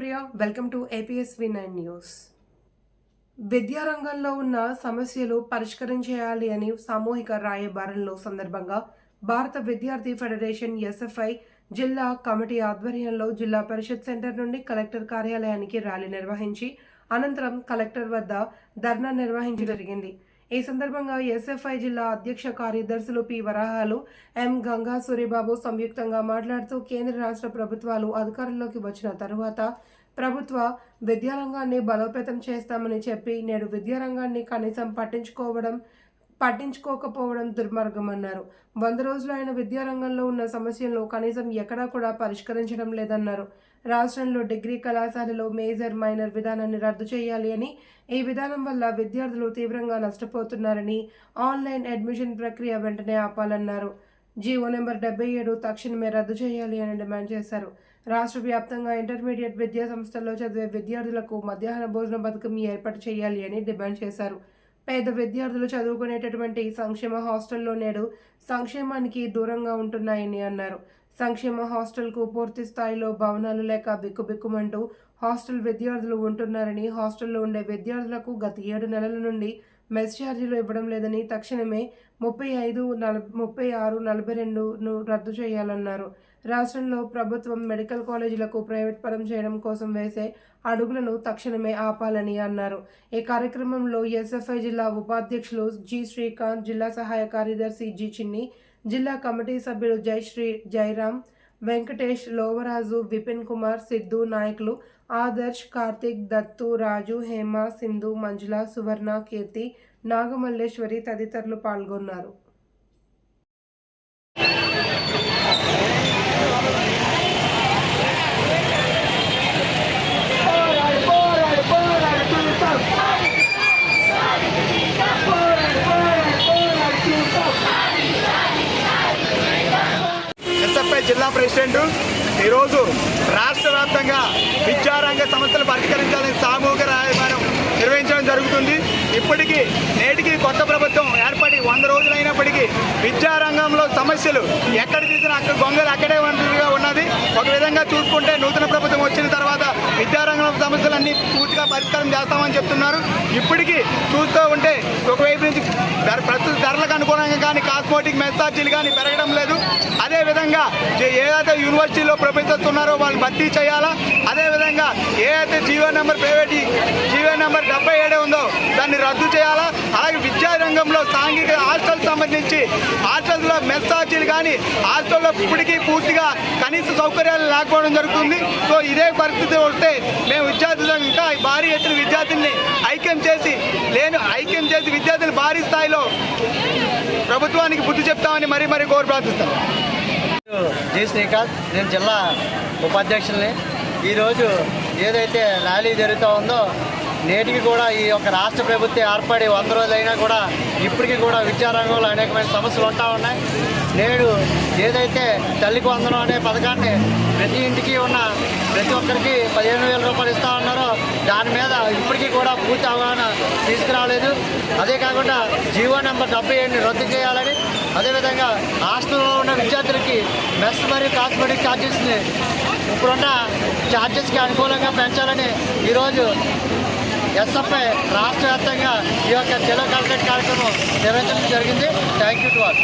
Priya welcome to APS V nine news విద్యారంగంలో ఉన్న సమస్యలు పరిష్కరించేయాలి అని సామూహిక రాయబారంలో సందర్భంగా భారత విద్యార్థి ఫెడరేషన్ ఎస్ఎఫ్ఐ జిల్లా కమిటీ ఆధ్వర్యంలో జిల్లా పరిషత్ సెంటర్ నుండి కలెక్టర్ కార్యాలయానికి ర్యాలీ నిర్వహించి అనంతరం కలెక్టర్ వద్ద ధర్నా నిర్వహించడం జరిగింది. ఈ సందర్భంగా ఎస్ఎఫ్ఐ జిల్లా అధ్యక్ష కార్యదర్శులు పి వరాహాలు ఎం గంగా సూర్యబాబు సంయుక్తంగా మాట్లాడుతూ కేంద్ర రాష్ట్ర ప్రభుత్వాలు అధికారంలోకి వచ్చిన తరువాత ప్రభుత్వ విద్యారంగాన్ని బలోపేతం చేస్తామని చెప్పి నేడు విద్యారంగాన్ని కనీసం పట్టించుకోవడం పట్టించుకోకపోవడం దుర్మార్గమన్నారు. వంద రోజులు ఆయన విద్యారంగంలో ఉన్న సమస్యలను కనీసం ఎక్కడా కూడా పరిష్కరించడం లేదన్నారు. రాష్ట్రంలో డిగ్రీ కళాశాలలో మేజర్ మైనర్ విధానాన్ని రద్దు చేయాలి అని ఈ విధానం వల్ల విద్యార్థులు తీవ్రంగా నష్టపోతున్నారని ఆన్లైన్ అడ్మిషన్ ప్రక్రియ వెంటనే ఆపాలన్నారు. జీవో నెంబర్ డెబ్బై ఏడు తక్షణమే రద్దు చేయాలి అని డిమాండ్ చేశారు. రాష్ట్ర వ్యాప్తంగా ఇంటర్మీడియట్ విద్యా సంస్థల్లో చదివే విద్యార్థులకు మధ్యాహ్న భోజన పథకం ఏర్పాటు చేయాలి అని డిమాండ్ చేశారు. పేద విద్యార్థులు చదువుకునేటటువంటి సంక్షేమ హాస్టల్లో నేడు సంక్షేమానికి దూరంగా ఉంటున్నాయని అన్నారు. సంక్షేమ హాస్టల్కు పూర్తి స్థాయిలో భవనాలు లేక బిక్కుబిక్కుమంటూ హాస్టల్ విద్యార్థులు ఉంటున్నారని హాస్టల్లో ఉండే విద్యార్థులకు గత ఏడు నెలల నుండి మెస్ ఛార్జీలు ఇవ్వడం లేదని తక్షణమే ముప్పై ఐదు నలభై ముప్పై ఆరు నలభై రెండును రద్దు చేయాలన్నారు. రాష్ట్రంలో ప్రభుత్వం మెడికల్ కాలేజీలకు ప్రైవేట్ పరం చేయడం కోసం వేసే అడుగులను తక్షణమే ఆపాలని అన్నారు. ఈ కార్యక్రమంలో ఎస్ఎఫ్ఐ జిల్లా ఉపాధ్యక్షులు జి శ్రీకాంత్ జిల్లా సహాయ కార్యదర్శి జి చిన్ని జిల్లా కమిటీ సభ్యులు జయశ్రీ జయరాం వెంకటేష్ లోవరాజు విపిన్ కుమార్ సిద్ధు నాయకులు ఆదర్శ్ కార్తిక్ దత్తు రాజు హేమ సింధు మంజుల సువర్ణ కీర్తి నాగమల్లేశ్వరి తదితరులు పాల్గొన్నారు పోరాడు పోరాడు పోరాడు చూస్తాం పోరాడు పోరాడు పోరాడు చూస్తాం ఎస్ఎఫ్ఐ జిల్లా ప్రెసిడెంట్. ఈరోజు రాష్ట్ర వ్యాప్తంగా విద్యారంగ సమస్యలు పరిష్కరించాలని సామూహిక రాయబారం నిర్వహించడం జరుగుతుంది. ఇప్పటికీ నేటికి కొత్త ప్రభుత్వం ఏర్పడి వంద రోజులైనప్పటికీ విద్యారంగంలో సమస్యలు ఎక్కడ చూసినా అక్కడ గొంగలు అక్కడే ఉన్నట్టుగా ఉన్నది. ఒక విధంగా చూసుకుంటే నూతన ప్రభుత్వం వచ్చిన తర్వాత విద్యారంగం సమస్యలన్నీ పూర్తిగా పరిష్కారం చేస్తామని చెప్తున్నారు. ఇప్పటికీ చూస్తూ ఉంటే ఒకవైపు నుంచి ధర ప్రస్తుత ధరలకు అనుగుణంగా కానీ కాస్మోటిక్ మెసార్జీలు కానీ పెరగడం లేదు. అదేవిధంగా ఏదైతే యూనివర్సిటీలో ప్రొఫెసర్స్ ఉన్నారో వాళ్ళు భర్తీ చేయాలా? అదేవిధంగా ఏదైతే GO number private GO number డెబ్బై ఏడే ఉందో దాన్ని రద్దు చేయాలా? అలాగే విద్యారంగంలో సాంఘిక సాంఘిక హాస్టల్ సంబంధించి హాస్టల్స్లో మెస్సార్జీలు కానీ హాస్టల్లో ఇప్పటికీ పూర్తిగా కనీస సౌకర్యాలు లేకపోవడం జరుగుతుంది. సో ఇదే పరిస్థితి వస్తే మేము విద్యార్థులను ఇంకా భారీ ఎత్తున విద్యార్థుల్ని ఐక్యం చేసి లేని ఐక్యం చేసి విద్యార్థులు భారీ స్థాయిలో ప్రభుత్వానికి బుద్ధి చెప్తామని మరీ మరీ కోరు ప్రార్థిస్తాం. జి శ్రీకాంత్. నేను జిల్లా ఉపాధ్యక్షుల్ని. ఈరోజు ఏదైతే ర్యాలీ జరుగుతూ ఉందో నేటికి కూడా ఈ యొక్క రాష్ట్ర ప్రభుత్వం ఏర్పడి వంద రోజులైనా కూడా ఇప్పటికీ కూడా విద్యారంగంలో అనేకమైన సమస్యలు ఉంటా ఉన్నాయి. నేడు ఏదైతే తల్లికి వందనం అనే పథకాన్ని ప్రతి ఇంటికి ఉన్న ప్రతి ఒక్కరికి పదిహేను వేల రూపాయలు ఇస్తా ఉన్నారో దాని మీద ఇప్పటికీ కూడా పూర్తి అవగాహన తీసుకురాలేదు. అదే కాకుండా జీవో నెంబర్ డెబ్బై ఏడుని రద్దు చేయాలని అదేవిధంగా హాస్టల్లో ఉన్న విద్యార్థులకి మెస్ మరియు కాస్మెటిక్ ఛార్జెస్ని ఇప్పుడున్న ఛార్జెస్కి అనుకూలంగా పెంచాలని ఈరోజు ఎస్ఎఫ్ఐ రాష్ట్ర వ్యాప్తంగా ఈ యొక్క జిల్లా కలెక్టర్ కార్యక్రమం నిర్వహించడం జరిగింది. Thank you to all